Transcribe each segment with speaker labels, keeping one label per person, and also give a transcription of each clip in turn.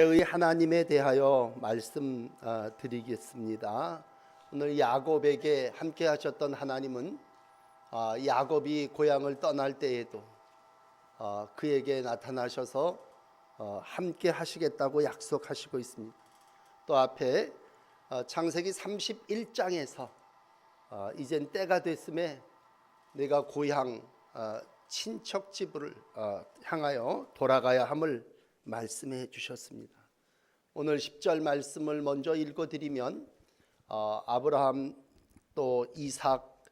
Speaker 1: 의 하나님에 대하여 말씀 어, 드리겠습니다. 오늘 야곱에게 함께 하셨던 하나님은 어, 야곱이 고향을 떠날 때에도 어, 그에게 나타나셔서 어, 함께 하시겠다고 약속하시고 있습니다. 또 앞에 어, 창세기 31장에서 어, 이젠 때가 됐음에 내가 고향 어, 친척 집을 어, 향하여 돌아가야 함을 말씀해 주셨습니다. 오늘 10절 말씀을 먼저 읽어드리면 어, 아브라함 또 이삭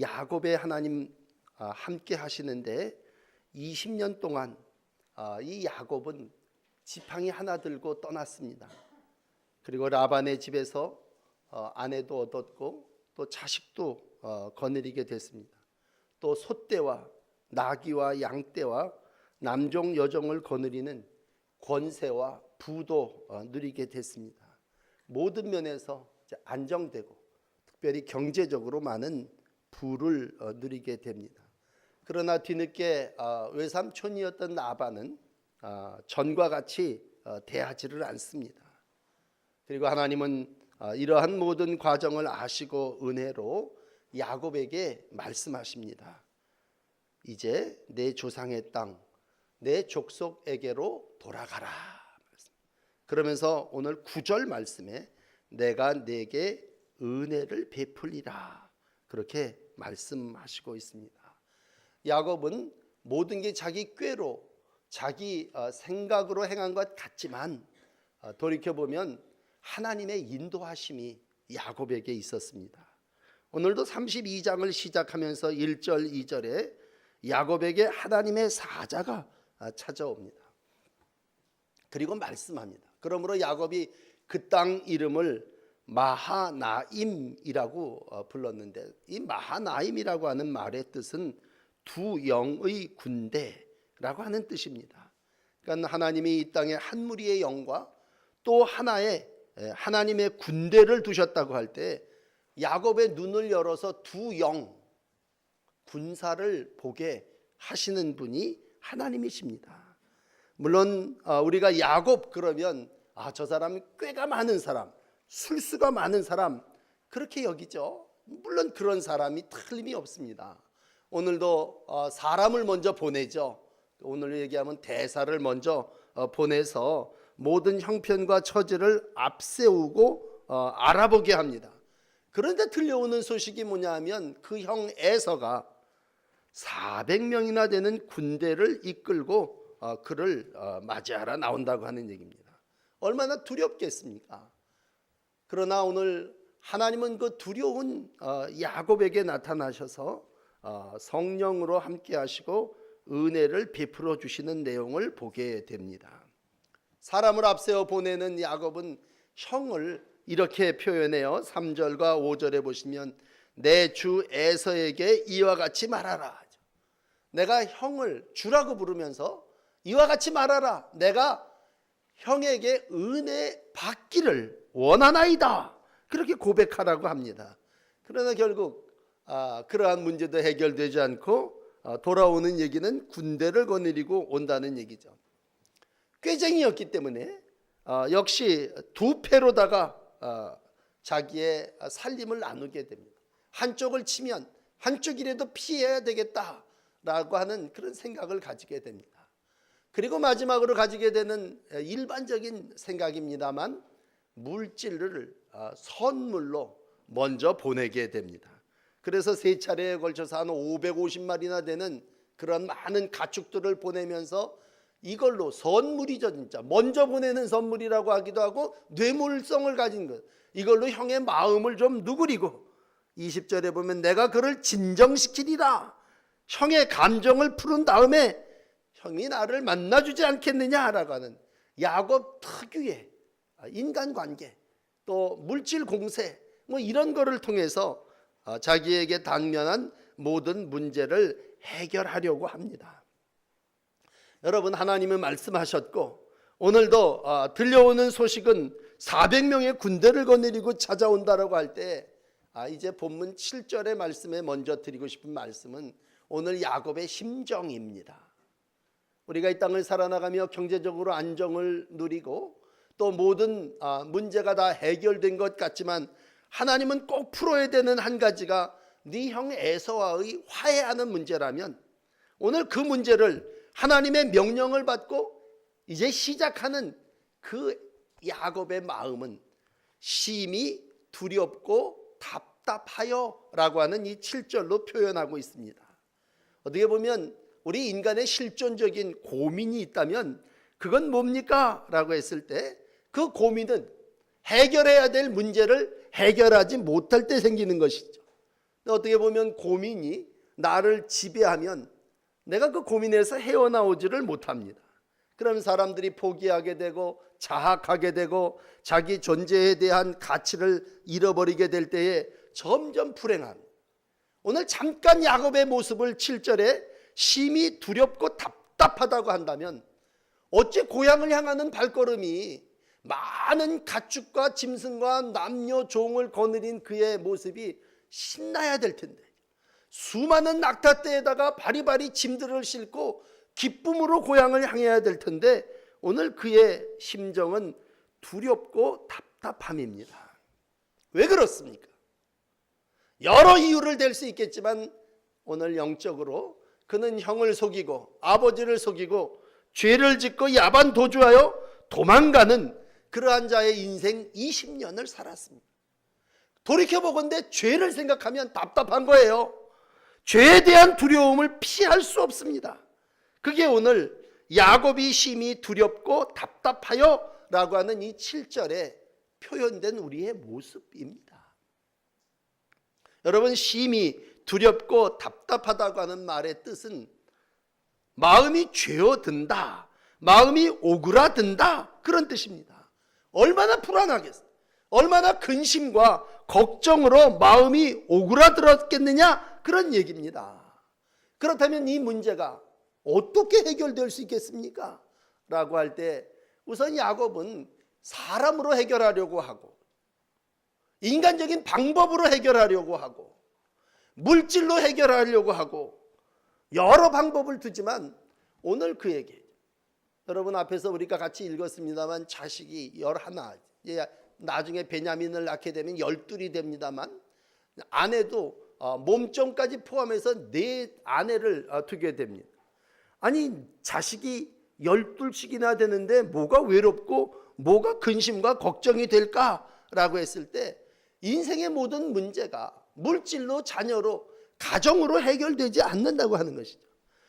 Speaker 1: 야곱의 하나님 아, 함께 하시는데 20년 동안 아, 이 야곱은 지팡이 하나 들고 떠났습니다. 그리고 라반의 집에서 어, 아내도 얻었고 또 자식도 어, 거느리게 됐습니다. 또 소떼와 나귀와 양떼와 남종 여종을 거느리는 권세와 부도 어, 누리게 됐습니다. 모든 면에서 안정되고 특별히 경제적으로 많은 부를 어, 누리게 됩니다. 그러나 뒤늦게 어, 외삼촌이었던 어, 전과 같이 어, 대하지를 않습니다. 그리고 하나님은 어, 이러한 모든 과정을 아시고 은혜로 야곱에게 말씀하십니다. 이제 내 조상의 땅, 내 족속에게로 돌아가라. 그러면서 오늘 구절 말씀에 내가 내게 은혜를 베풀리라. 그렇게 말씀하시고 있습니다. 야곱은 모든 게 자기 꾀로 자기 어, 생각으로 행한 것 같지만 어, 돌이켜 보면 하나님의 인도하심이 야곱에게 있었습니다. 오늘도 32장을 시작하면서 1절 2절에 야곱에게 하나님의 사자가 아, 찾아옵니다. 그리고 말씀합니다. 그러므로 야곱이 그 땅 이름을 마하나임이라고 어, 불렀는데 이 마하나임이라고 하는 말의 뜻은 두 영의 군대라고 하는 뜻입니다. 그러니까 하나님이 이 땅에 한 무리의 영과 또 하나의 에, 하나님의 군대를 두셨다고 할 때 야곱의 눈을 열어서 두 영 군사를 보게 하시는 분이 하나님이십니다. 물론 어, 우리가 야곱 그러면 아 저 사람이 꾀가 많은 사람, 술수가 많은 사람 그렇게 여기죠. 물론 그런 사람이 틀림이 없습니다. 오늘도 어, 사람을 먼저 보내죠. 오늘 얘기하면 대사를 먼저 어, 보내서 모든 형편과 처지를 앞세우고 어, 알아보게 합니다. 그런데 들려오는 소식이 뭐냐 하면 그 형 에서가 400명이나 되는 군대를 이끌고 어, 그를 어, 맞이하러 나온다고 하는 얘기입니다. 얼마나 두렵겠습니까? 그러나 오늘 하나님은 그 두려운 어, 야곱에게 나타나셔서 어, 성령으로 함께 하시고 은혜를 베풀어 주시는 내용을 보게 됩니다. 사람을 앞세워 보내는 야곱은 형을 이렇게 표현해요. 3절과 5절에 보시면 내 주 에서에게 이와 같이 말하라. 내가 형을 주라고 부르면서 이와 같이 말하라. 내가 형에게 은혜 받기를 원하나이다. 그렇게 고백하라고 합니다. 그러나 결국 아, 그러한 문제도 해결되지 않고 아, 돌아오는 얘기는 군대를 거느리고 온다는 얘기죠. 꾀쟁이였기 때문에 아, 역시 두 패로다가 아, 자기의 살림을 나누게 됩니다. 한쪽을 치면 한쪽이라도 피해야 되겠다 라고 하는 그런 생각을 가지게 됩니다. 그리고 마지막으로 가지게 되는 일반적인 생각입니다만 물질을 아, 선물로 먼저 보내게 됩니다. 그래서 세 차례에 걸쳐서 한 550마리나 되는 그런 많은 가축들을 보내면서 이걸로 선물이죠 진짜 먼저 보내는 선물이라고 하기도 하고 뇌물성을 가진 것 이걸로 형의 마음을 좀 누그리고 20절에 보면 내가 그를 진정시키리라 형의 감정을 푸른 다음에 형이 나를 만나주지 않겠느냐라고 하는 야곱 특유의 인간관계 또 물질 공세 뭐 이런 거를 통해서 어, 자기에게 당면한 모든 문제를 해결하려고 합니다. 여러분 하나님은 말씀하셨고 오늘도 어, 들려오는 소식은 400명의 군대를 거느리고 찾아온다라고 할때 아, 이제 본문 7절의 말씀에 먼저 드리고 싶은 말씀은 오늘 야곱의 심정입니다. 우리가 이 땅을 살아나가며 경제적으로 안정을 누리고 또 모든 아, 문제가 다 해결된 것 같지만 하나님은 꼭 풀어야 되는 한 가지가 네 형 에서와의 화해하는 문제라면 오늘 그 문제를 하나님의 명령을 받고 이제 시작하는 그 야곱의 마음은 심히 두렵고 답답하여라고 하는 이 7절로 표현하고 있습니다. 어떻게 보면 우리 인간의 실존적인 고민이 있다면 그건 뭡니까? 라고 했을 때 그 고민은 해결해야 될 문제를 해결하지 못할 때 생기는 것이죠. 어떻게 보면 고민이 나를 지배하면 내가 그 고민에서 헤어나오지를 못합니다. 그럼 사람들이 포기하게 되고 자학하게 되고 자기 존재에 대한 가치를 잃어버리게 될 때에 점점 불행한 오늘 잠깐 야곱의 모습을 7절에 심히 두렵고 답답하다고 한다면 어찌 고향을 향하는 발걸음이 많은 가축과 짐승과 남녀 종을 거느린 그의 모습이 신나야 될 텐데 수많은 낙타떼에다가 바리바리 짐들을 싣고 기쁨으로 고향을 향해야 될 텐데 오늘 그의 심정은 두렵고 답답함입니다. 왜 그렇습니까? 여러 이유를 댈 수 있겠지만 오늘 영적으로 그는 형을 속이고 아버지를 속이고 죄를 짓고 야반 도주하여 도망가는 그러한 자의 인생 20년을 살았습니다. 돌이켜보건대 죄를 생각하면 답답한 거예요. 죄에 대한 두려움을 피할 수 없습니다. 그게 오늘 야곱이 심히 두렵고 답답하여 라고 하는 이 7절에 표현된 우리의 모습입니다. 여러분, 심히 두렵고 답답하다고 하는 말의 뜻은 마음이 죄어든다, 마음이 오그라든다 그런 뜻입니다. 얼마나 불안하겠어. 얼마나 근심과 걱정으로 마음이 오그라들었겠느냐 그런 얘기입니다. 그렇다면 이 문제가 어떻게 해결될 수 있겠습니까? 라고 할 때 우선 야곱은 사람으로 해결하려고 하고 인간적인 방법으로 해결하려고 하고 물질로 해결하려고 하고 여러 방법을 두지만 오늘 그에게 여러분 앞에서 우리가 같이 읽었습니다만 자식이 열하나 예, 나중에 베냐민을 낳게 되면 열둘이 됩니다만 아내도 어, 몸종까지 포함해서 네 아내를 어, 두게 됩니다. 아니 자식이 열둘씩이나 되는데 뭐가 외롭고 뭐가 근심과 걱정이 될까라고 했을 때 인생의 모든 문제가 물질로 자녀로 가정으로 해결되지 않는다고 하는 것이죠.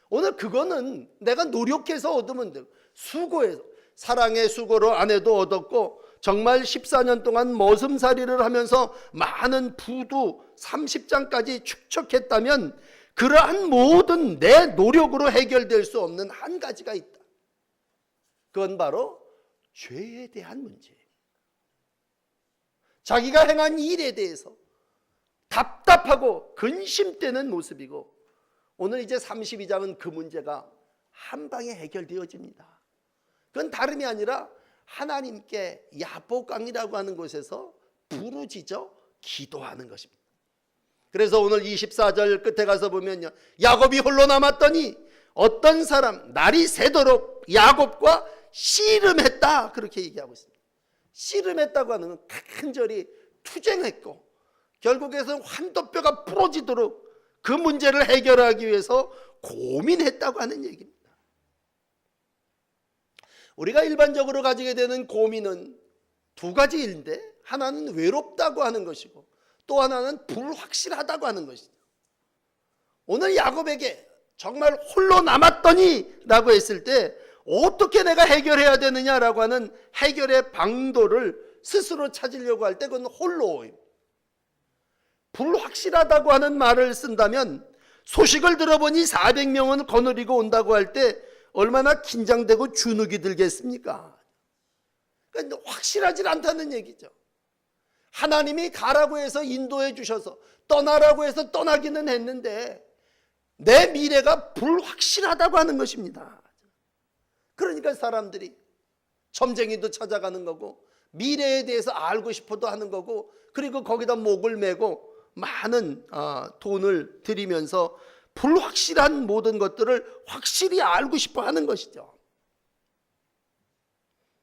Speaker 1: 오늘 그거는 내가 노력해서 얻으면 되고 수고해서 사랑의 수고로 아내도 얻었고 정말 14년 동안 머슴살이를 하면서 많은 부두 30장까지 축적했다면 그러한 모든 내 노력으로 해결될 수 없는 한 가지가 있다. 그건 바로 죄에 대한 문제예요. 자기가 행한 일에 대해서 답답하고 근심되는 모습이고 오늘 이제 32장은 그 문제가 한 방에 해결되어집니다. 그건 다름이 아니라 하나님께 야복강이라고 하는 곳에서 부르짖어 기도하는 것입니다. 그래서 오늘 24절 끝에 가서 보면요. 야곱이 홀로 남았더니 어떤 사람 날이 새도록 야곱과 씨름했다 그렇게 얘기하고 있습니다. 씨름했다고 하는 건 간절히 투쟁했고 결국에는 환도뼈가 부러지도록 그 문제를 해결하기 위해서 고민했다고 하는 얘기입니다. 우리가 일반적으로 가지게 되는 고민은 두 가지인데 하나는 외롭다고 하는 것이고 또 하나는 불확실하다고 하는 것이죠. 오늘 야곱에게 정말 홀로 남았더니 라고 했을 때 어떻게 내가 해결해야 되느냐라고 하는 해결의 방도를 스스로 찾으려고 할 때 그건 홀로임. 불확실하다고 하는 말을 쓴다면 소식을 들어보니 400명은 거느리고 온다고 할 때 얼마나 긴장되고 주눅이 들겠습니까? 그러니까 확실하지 않다는 얘기죠. 하나님이 가라고 해서 인도해 주셔서 떠나라고 해서 떠나기는 했는데 내 미래가 불확실하다고 하는 것입니다. 그러니까 사람들이 점쟁이도 찾아가는 거고 미래에 대해서 알고 싶어도 하는 거고 그리고 거기다 목을 메고 많은 어, 돈을 들이면서 불확실한 모든 것들을 확실히 알고 싶어 하는 것이죠.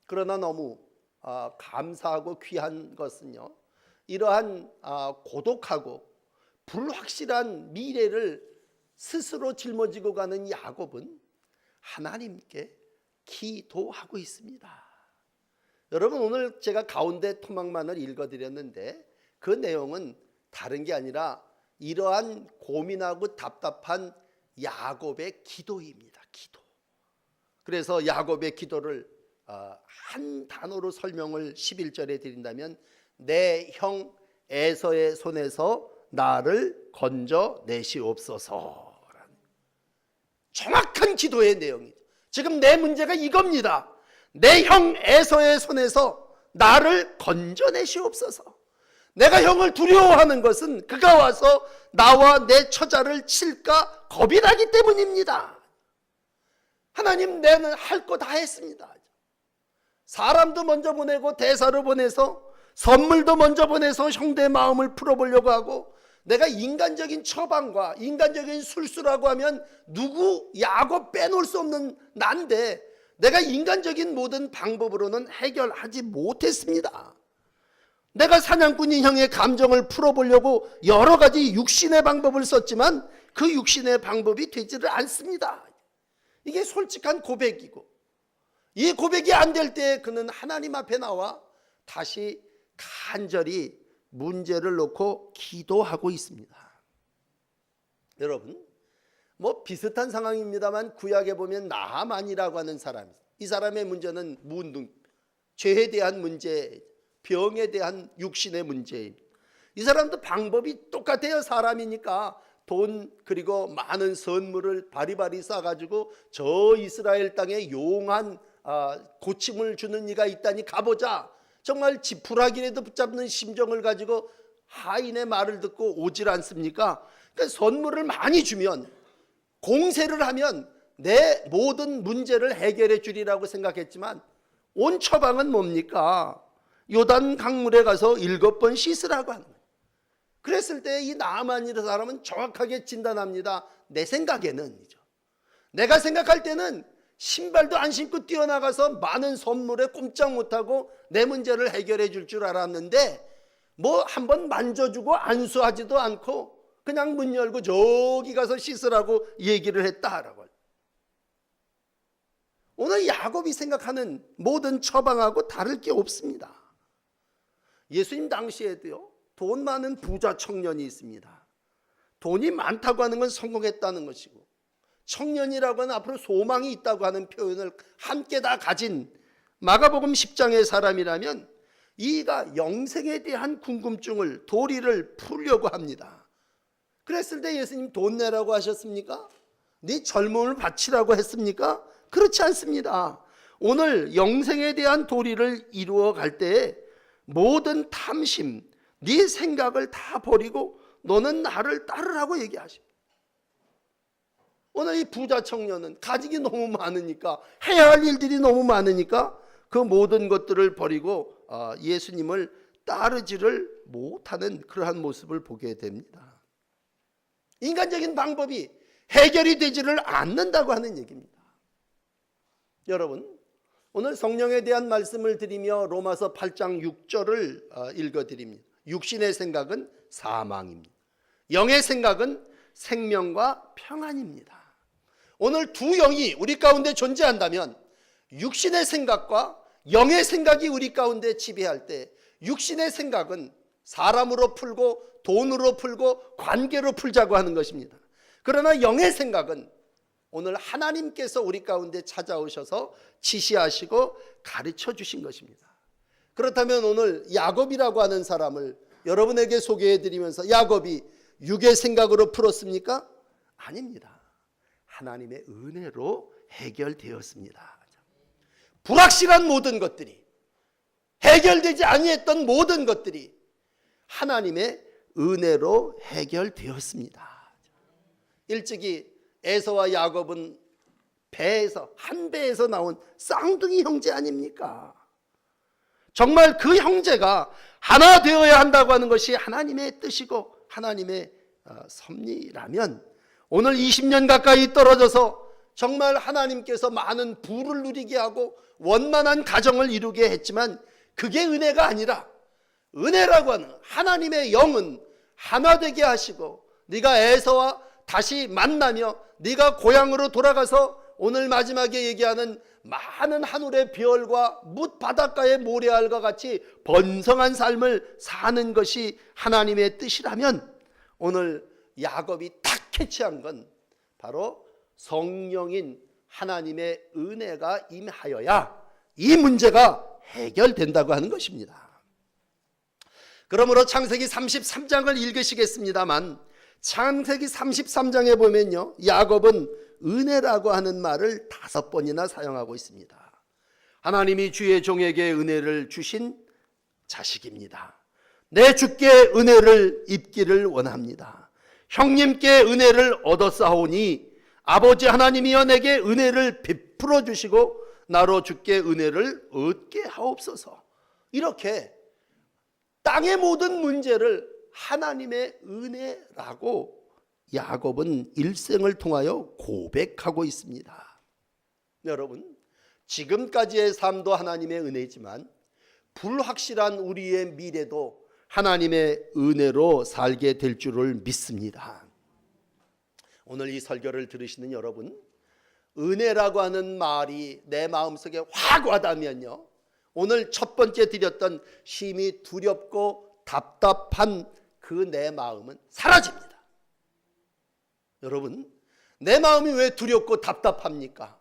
Speaker 1: 그러나 너무 아, 감사하고 귀한 것은요. 이러한 아, 고독하고 불확실한 미래를 스스로 짊어지고 가는 야곱은 하나님께 기도하고 있습니다. 여러분 오늘 제가 가운데 토막만을 읽어드렸는데 그 내용은 다른 게 아니라 이러한 고민하고 답답한 야곱의 기도입니다. 기도. 그래서 야곱의 기도를 어, 한 단어로 설명을 11절에 드린다면 내 형 에서의 손에서 나를 건져 내시옵소서. 정확한 기도의 내용이죠. 지금 내 문제가 이겁니다. 내 형 에서의 손에서 나를 건져내시옵소서. 내가 형을 두려워하는 것은 그가 와서 나와 내 처자를 칠까 겁이 나기 때문입니다. 하나님 내는 할 거 다 했습니다. 사람도 먼저 보내고 대사로 보내서 선물도 먼저 보내서 형제의 마음을 풀어보려고 하고 내가 인간적인 처방과 인간적인 술수라고 하면 누구 야곱 빼놓을 수 없는 난데 내가 인간적인 모든 방법으로는 해결하지 못했습니다. 내가 사냥꾼인 형의 감정을 풀어보려고 여러 가지 육신의 방법을 썼지만 그 육신의 방법이 되지를 않습니다. 이게 솔직한 고백이고 이 고백이 안 될 때 그는 하나님 앞에 나와 다시 간절히 문제를 놓고 기도하고 있습니다. 여러분, 뭐 비슷한 상황입니다만 구약에 보면 나하만이라고 하는 사람이 이 사람의 문제는 문둥 죄에 대한 문제, 병에 대한 육신의 문제입니다. 이 사람도 방법이 똑같아요. 사람이니까 돈 그리고 많은 선물을 바리바리 싸가지고 저 이스라엘 땅에 용한 아, 고침을 주는 이가 있다니 가보자. 정말 지푸라기라도 붙잡는 심정을 가지고 하인의 말을 듣고 오질 않습니까? 그러니까 선물을 많이 주면 공세를 하면 내 모든 문제를 해결해 주리라고 생각했지만 온 처방은 뭡니까? 요단 강물에 가서 일곱 번 씻으라고 하는 거예요. 그랬을 때 이 나만이라는 사람은 정확하게 진단합니다. 내 생각에는이죠. 내가 생각할 때는 신발도 안 신고 뛰어나가서 많은 선물에 꼼짝 못하고 내 문제를 해결해 줄 줄 알았는데 뭐 한번 만져주고 안수하지도 않고 그냥 문 열고 저기 가서 씻으라고 얘기를 했다라고. 오늘 야곱이 생각하는 모든 처방하고 다를 게 없습니다. 예수님 당시에도요, 돈 많은 부자 청년이 있습니다. 돈이 많다고 하는 건 성공했다는 것이고, 청년이라고 하는 앞으로 소망이 있다고 하는 표현을 함께 다 가진 마가복음 10장의 사람이라면 이가 영생에 대한 궁금증을 도리를 풀려고 합니다. 그랬을 때 예수님 돈 내라고 하셨습니까? 네 젊음을 바치라고 했습니까? 그렇지 않습니다. 오늘 영생에 대한 도리를 이루어 갈 때에 모든 탐심, 네 생각을 다 버리고 너는 나를 따르라고 얘기하십니다. 오늘 이 부자 청년은 가직이 너무 많으니까 해야 할 일들이 너무 많으니까 그 모든 것들을 버리고 아, 예수님을 따르지를 못하는 그러한 모습을 보게 됩니다. 인간적인 방법이 해결이 되지를 않는다고 하는 얘기입니다. 여러분, 오늘 성령에 대한 말씀을 드리며 로마서 8장 6절을 읽어 드립니다. 육신의 생각은 사망입니다. 영의 생각은 생명과 평안입니다. 오늘 두 영이 우리 가운데 존재한다면 육신의 생각과 영의 생각이 우리 가운데 지배할 때 육신의 생각은 사람으로 풀고 돈으로 풀고 관계로 풀자고 하는 것입니다. 그러나 영의 생각은 오늘 하나님께서 우리 가운데 찾아오셔서 지시하시고 가르쳐 주신 것입니다. 그렇다면 오늘 야곱이라고 하는 사람을 여러분에게 소개해 드리면서 야곱이 육의 생각으로 풀었습니까? 아닙니다. 하나님의 은혜로 해결되었습니다. 불확실한 모든 것들이 해결되지 아니했던 모든 것들이 하나님의 은혜로 해결되었습니다. 일찍이 에서와 야곱은 배에서 한 배에서 나온 쌍둥이 형제 아닙니까? 정말 그 형제가 하나 되어야 한다고 하는 것이 하나님의 뜻이고 하나님의 어, 섭리라면 오늘 20년 가까이 떨어져서 정말 하나님께서 많은 부를 누리게 하고 원만한 가정을 이루게 했지만 그게 은혜가 아니라 은혜라고 하는 하나님의 영은 하나 되게 하시고 네가 에서와 다시 만나며 네가 고향으로 돌아가서 오늘 마지막에 얘기하는 많은 하늘의 별과 뭇 바닷가의 모래알과 같이 번성한 삶을 사는 것이 하나님의 뜻이라면 오늘 야곱이 딱 캐치한 건 바로 성령인 하나님의 은혜가 임하여야 이 문제가 해결된다고 하는 것입니다. 그러므로 창세기 33장을 읽으시겠습니다만 창세기 33장에 보면요. 야곱은 은혜라고 하는 말을 다섯 번이나 사용하고 있습니다. 하나님이 주의 종에게 은혜를 주신 자식입니다. 내 주께 은혜를 입기를 원합니다. 형님께 은혜를 얻었사오니 아버지 하나님이여 내게 은혜를 베풀어 주시고 나로 주께 은혜를 얻게 하옵소서. 이렇게 땅의 모든 문제를 하나님의 은혜라고 야곱은 일생을 통하여 고백하고 있습니다. 여러분, 지금까지의 삶도 하나님의 은혜지만 불확실한 우리의 미래도 하나님의 은혜로 살게 될 줄을 믿습니다. 오늘 이 설교를 들으시는 여러분, 은혜라고 하는 말이 내 마음속에 확 와닿으면요. 오늘 첫 번째 드렸던 심히 두렵고 답답한 그 내 마음은 사라집니다. 여러분, 내 마음이 왜 두렵고 답답합니까?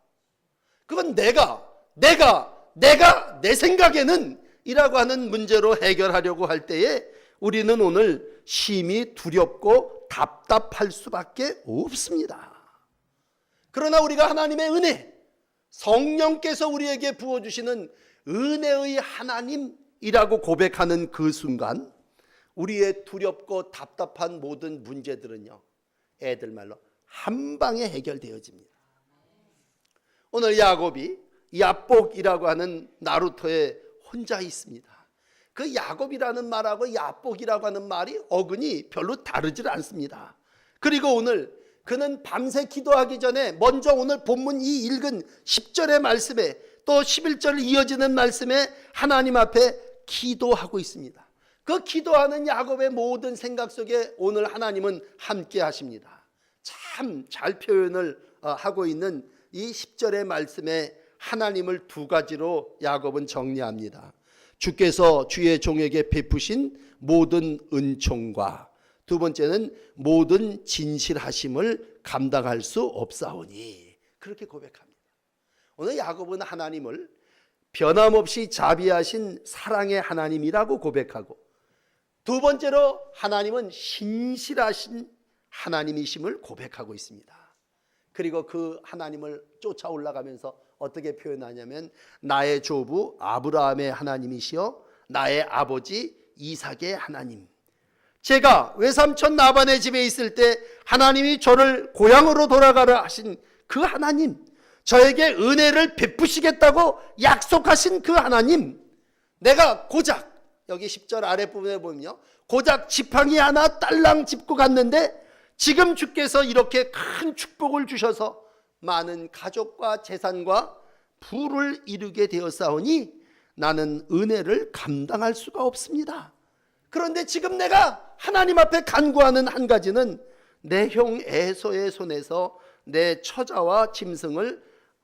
Speaker 1: 그건 내가, 내가, 내가 내 생각에는 이라고 하는 문제로 해결하려고 할 때에 우리는 오늘 심히 두렵고 답답할 수밖에 없습니다. 그러나 우리가 하나님의 은혜, 성령께서 우리에게 부어주시는 은혜의 하나님이라고 고백하는 그 순간 우리의 두렵고 답답한 모든 문제들은요, 애들 말로 한 방에 해결되어집니다. 오늘 야곱이 야복이라고 하는 나루토에 혼자 있습니다. 그 야곱이라는 말하고 야복이라고 하는 말이 어근이 별로 다르질 않습니다. 그리고 오늘 그는 밤새 기도하기 전에 먼저 오늘 본문 이 읽은 10절의 말씀에 또 11절 이어지는 말씀에 하나님 앞에 기도하고 있습니다. 그 기도하는 야곱의 모든 생각 속에 오늘 하나님은 함께 하십니다. 참 잘 표현을 어, 하고 있는 이 10절의 말씀에 하나님을 두 가지로 야곱은 정리합니다. 주께서 주의 종에게 베푸신 모든 은총과 두 번째는 모든 진실하심을 감당할 수 없사오니 그렇게 고백합니다. 오늘 야곱은 하나님을 변함없이 자비하신 사랑의 하나님이라고 고백하고 두 번째로 하나님은 신실하신 하나님이심을 고백하고 있습니다. 그리고 그 하나님을 쫓아 올라가면서 어떻게 표현하냐면 나의 조부 아브라함의 하나님이시여 나의 아버지 이삭의 하나님. 제가 외삼촌 나반의 집에 있을 때 하나님이 저를 고향으로 돌아가라 하신 그 하나님, 저에게 은혜를 베푸시겠다고 약속하신 그 하나님, 내가 고작 여기 10절 아랫부분에 보면요. 고작 지팡이 하나 딸랑 짚고 갔는데 지금 주께서 이렇게 큰 축복을 주셔서 많은 가족과 재산과 부를 이루게 되었사오니 나는 은혜를 감당할 수가 없습니다. 그런데 지금 내가 하나님 앞에 간구하는 한 가지는 내 형 에서의 손에서 내 처자와 짐승을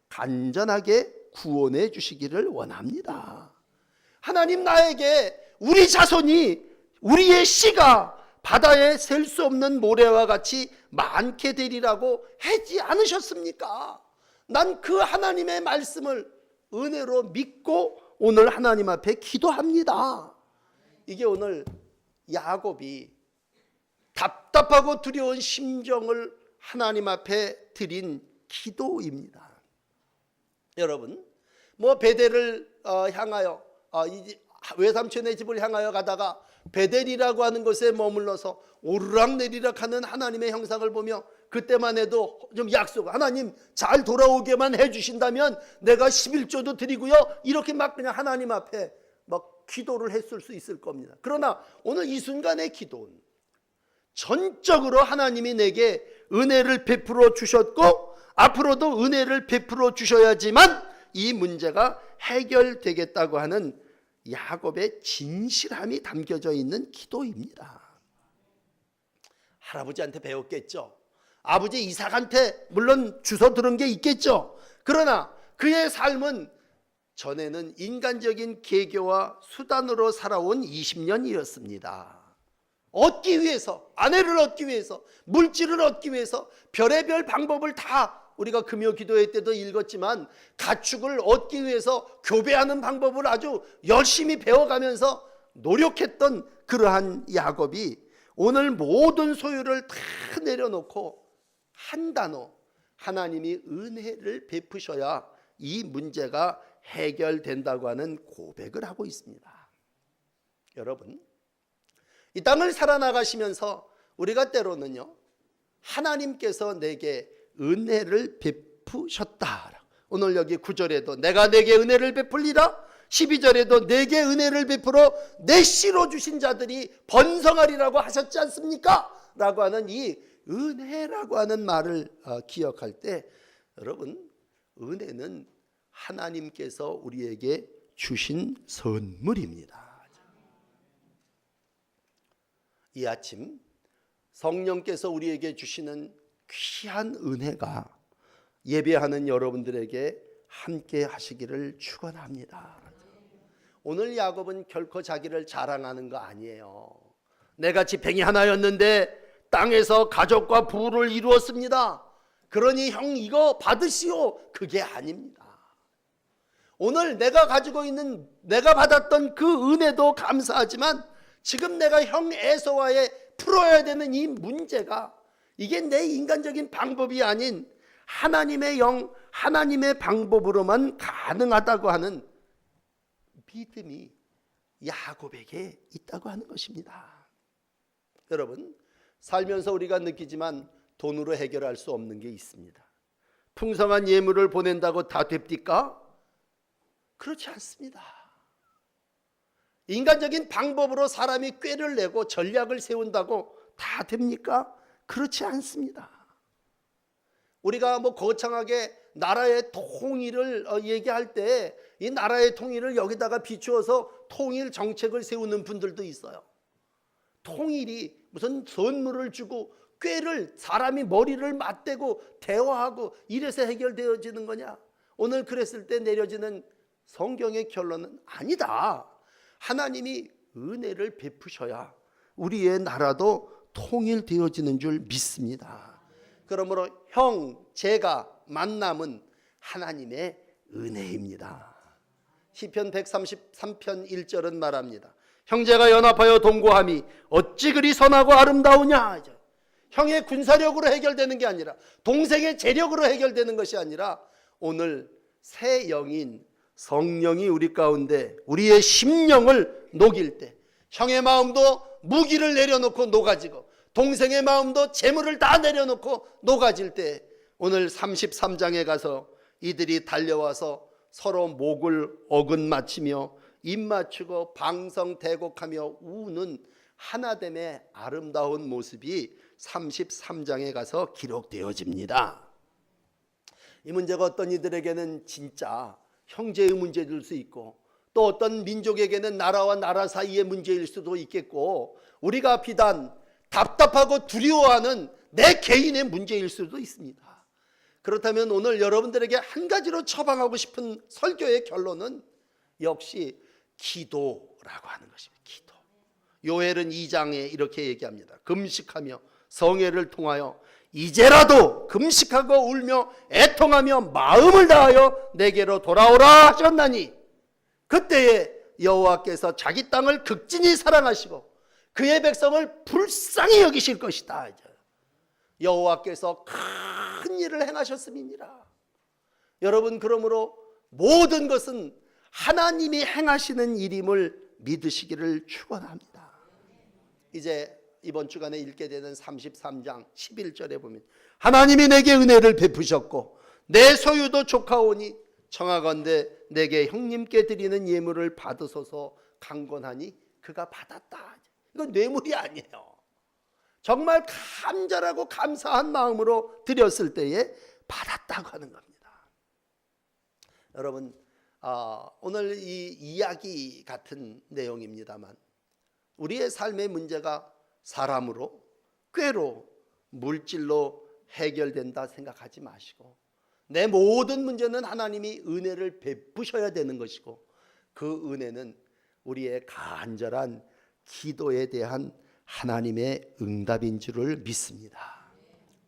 Speaker 1: 간전하게 구원해 주시기를 원합니다. 하나님 나에게 우리 자손이 우리의 씨가 바다에 셀 수 없는 모래와 같이 많게 되리라고 하지 않으셨습니까? 난 그 하나님의 말씀을 은혜로 믿고 오늘 하나님 앞에 기도합니다. 이게 오늘 야곱이 답답하고 두려운 심정을 하나님 앞에 드린 기도입니다. 여러분, 뭐 베델을 어, 향하여 어, 이 외삼촌의 집을 향하여 가다가 베델이라고 하는 곳에 머물러서 오르락 내리락 하는 하나님의 형상을 보며 그때만 해도 좀 약속 하나님 잘 돌아오게만 해주신다면 내가 11조도 드리고요. 이렇게 막 그냥 하나님 앞에 막 기도를 했을 수 있을 겁니다. 그러나 오늘 이 순간의 기도는 전적으로 하나님이 내게 은혜를 베풀어 주셨고 앞으로도 은혜를 베풀어 주셔야지만 이 문제가 해결되겠다고 하는 야곱의 진실함이 담겨져 있는 기도입니다. 할아버지한테 배웠겠죠. 아버지 이삭한테 물론 주워 들은 게 있겠죠. 그러나 그의 삶은 전에는 인간적인 계교와 수단으로 살아온 20년이었습니다. 얻기 위해서, 아내를 얻기 위해서, 물질을 얻기 위해서 별의별 방법을 다 우리가 금요 기도회 때도 읽었지만 가축을 얻기 위해서 교배하는 방법을 아주 열심히 배워가면서 노력했던 그러한 야곱이 오늘 모든 소유를 다 내려놓고 한 단어 하나님이 은혜를 베푸셔야 이 문제가 해결된다고 하는 고백을 하고 있습니다. 여러분, 이 땅을 살아나가시면서 우리가 때로는요, 하나님께서 내게 은혜를 베푸셨다. 오늘 여기 9절에도 내가 내게 은혜를 베풀리라 12절에도 내게 은혜를 베풀어 내 씨로 주신 자들이 번성하리라고 하셨지 않습니까? 라고 하는 이 은혜라고 하는 말을 어, 기억할 때 여러분 은혜는 하나님께서 우리에게 주신 선물입니다. 이 아침 성령께서 우리에게 주시는 귀한 은혜가 예배하는 여러분들에게 함께 하시기를 축원합니다. 오늘 야곱은 결코 자기를 자랑하는 거 아니에요. 내가 지팽이 하나였는데 땅에서 가족과 부를 이루었습니다. 그러니 형 이거 받으시오. 그게 아닙니다. 오늘 내가 가지고 있는 내가 받았던 그 은혜도 감사하지만 지금 내가 형 에서와의 풀어야 되는 이 문제가 이게 내 인간적인 방법이 아닌 하나님의 영, 하나님의 방법으로만 가능하다고 하는 믿음이 야곱에게 있다고 하는 것입니다. 여러분, 살면서 우리가 느끼지만 돈으로 해결할 수 없는 게 있습니다. 풍성한 예물을 보낸다고 다 됩니까? 그렇지 않습니다. 인간적인 방법으로 사람이 꾀를 내고 전략을 세운다고 다 됩니까? 그렇지 않습니다. 우리가 뭐 거창하게 나라의 통일을 어, 얘기할 때 이 나라의 통일을 여기다가 비추어서 통일 정책을 세우는 분들도 있어요. 통일이 무슨 선물을 주고 꾀를 사람이 머리를 맞대고 대화하고 이래서 해결되어지는 거냐? 오늘 그랬을 때 내려지는 성경의 결론은 아니다. 하나님이 은혜를 베푸셔야 우리의 나라도 통일되어지는 줄 믿습니다. 그러므로 형, 제가 만남은 하나님의 은혜입니다. 시편 133편 1절은 말합니다. 형제가 연합하여 동거함이 어찌 그리 선하고 아름다우냐. 형의 군사력으로 해결되는 게 아니라 동생의 재력으로 해결되는 것이 아니라 오늘 새 영인 성령이 우리 가운데 우리의 심령을 녹일 때 형의 마음도 무기를 내려놓고 녹아지고 동생의 마음도 재물을 다 내려놓고 녹아질 때 오늘 33장에 가서 이들이 달려와서 서로 목을 어긋맞히며 입 맞추고 방성대곡하며 우는 하나됨의 아름다운 모습이 33장에 가서 기록되어집니다. 이 문제가 어떤 이들에게는 진짜 형제의 문제일 수 있고 또 어떤 민족에게는 나라와 나라 사이의 문제일 수도 있겠고 우리가 비단 답답하고 두려워하는 내 개인의 문제일 수도 있습니다. 그렇다면 오늘 여러분들에게 한 가지로 처방하고 싶은 설교의 결론은 역시 기도라고 하는 것입니다. 기도. 요엘은 2장에 이렇게 얘기합니다. 금식하며 성회를 통하여 이제라도 금식하고 울며 애통하며 마음을 다하여 내게로 돌아오라 하셨나니 그때에 여호와께서 자기 땅을 극진히 사랑하시고 그의 백성을 불쌍히 여기실 것이다. 여호와께서 큰 일을 행하셨음이니라. 여러분 그러므로 모든 것은 하나님이 행하시는 일임을 믿으시기를 축원합니다. 이제 이번 주간에 읽게 되는 33장 11절에 보면 하나님이 내게 은혜를 베푸셨고 내 소유도 조카오니 청하건대 내게 형님께 드리는 예물을 받으소서 강권하니 그가 받았다. 이건 뇌물이 아니에요. 정말 간절하고 감사한 마음으로 드렸을 때에 받았다고 하는 겁니다. 여러분 아, 오늘 이 이야기 같은 내용입니다만 우리의 삶의 문제가 사람으로 꾀로 물질로 해결된다 생각하지 마시고 내 모든 문제는 하나님이 은혜를 베푸셔야 되는 것이고 그 은혜는 우리의 간절한 기도에 대한 하나님의 응답인 줄을 믿습니다.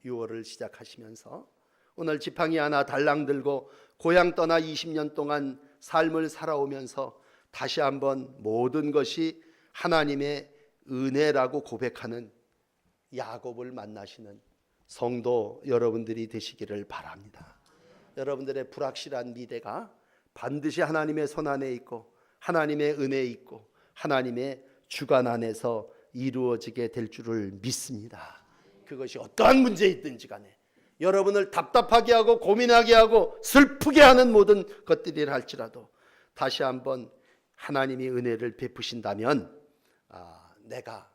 Speaker 1: 6월을 시작하시면서 오늘 지팡이 하나 달랑 들고 고향 떠나 20년 동안 삶을 살아오면서 다시 한번 모든 것이 하나님의 은혜라고 고백하는 야곱을 만나시는 성도 여러분들이 되시기를 바랍니다. 여러분들의 불확실한 미래가 반드시 하나님의 손 안에 있고 하나님의 은혜에 있고 하나님의 주관 안에서 이루어지게 될 줄을 믿습니다. 그것이 어떠한 문제 있든지 간에 여러분을 답답하게 하고 고민하게 하고 슬프게 하는 모든 것들이라 할지라도 다시 한번 하나님이 은혜를 베푸신다면 아, 내가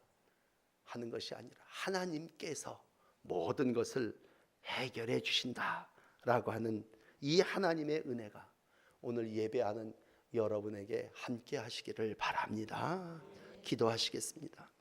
Speaker 1: 하는 것이 아니라 하나님께서 모든 것을 해결해 주신다라고 하는 이 하나님의 은혜가 오늘 예배하는 여러분에게 함께 하시기를 바랍니다. 기도하시겠습니다.